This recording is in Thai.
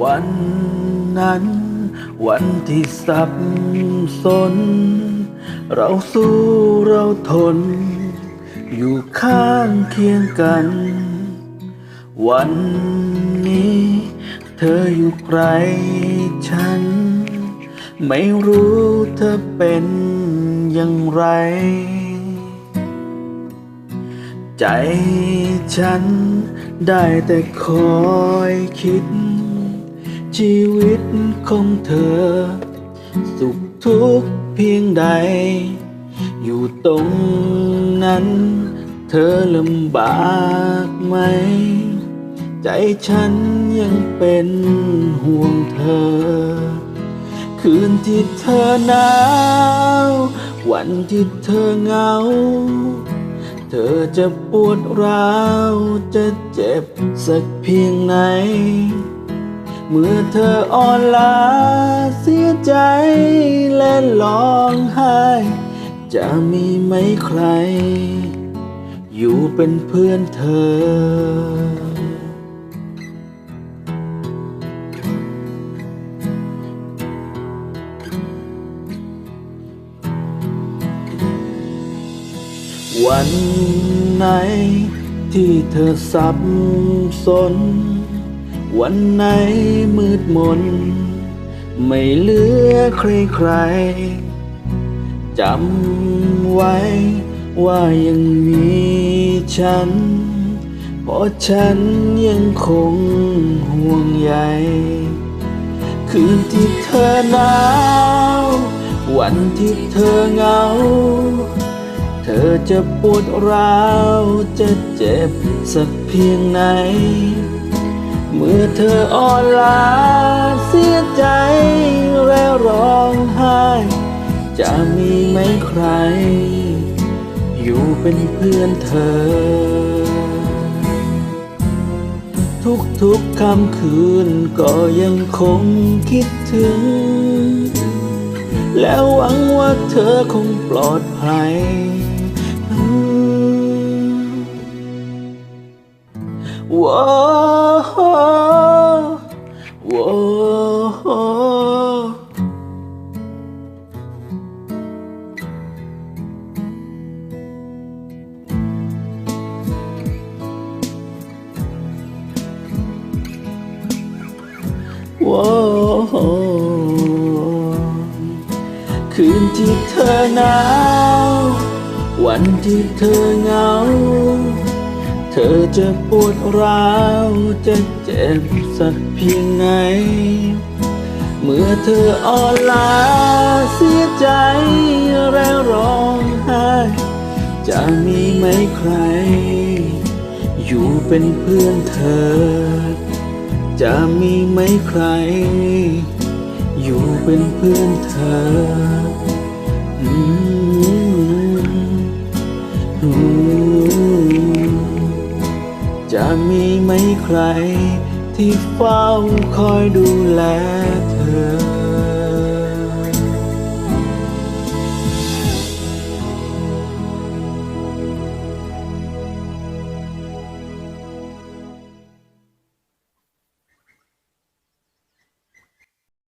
วันนั้น วันที่สับสน เราสู้เราทน อยู่ข้างเคียงกัน วันนี้ เธออยู่ไกลฉัน ไม่รู้เธอเป็นอย่างไร ใจฉันได้แต่คอยคิด ชีวิตของเธอ สุขทุกข์เพียงใด อยู่ตรงนั้น เธอลำบากไหม ใจฉันยังเป็นห่วงเธอ คืนที่เธอหนาววันที่เธอเหงา เธอจะปวดร้าว จะเจ็บสักเพียงไหน เมื่อเธออ่อนล้าเสียใจและร้องไห้ จะมีไหมใคร อยู่เป็นเพื่อนเธอ วันไหนที่เธอสับสน วันไหนมืดมน ไม่เหลือใครใครๆจำไว้ว่ายังมีฉัน เพราะฉันยังคงห่วงใยคืนที่เธอหนาว วันที่เธอเหงา เธอจะปวดร้าวจะเจ็บสักเพียงไหน เมื่อเธออ่อนล้าเสียใจแล้วร้องไห้ จะมีไหมใคร อยู่เป็นเพื่อนเธอ ทุกๆค่ำคืนก็ยังคงคิดถึง แล้วหวังว่าเธอคงปลอดภัย ว้าวว้าวว้าวคืนที่เธอหนาว วันที่เธอเหงาเธอจะปวดร้าวจะเจ็บสักเพียงไหน เมื่อเธออ่อนล้าเสียใจแล้วร้องไห้ จะมีไหมใคร อยู่เป็นเพื่อนเธอ จะมีไหมใคร อยู่เป็นเพื่อนเธอ อืมอืม จะมีไหมใคร ที่เฝ้าคอยดูแลเธอ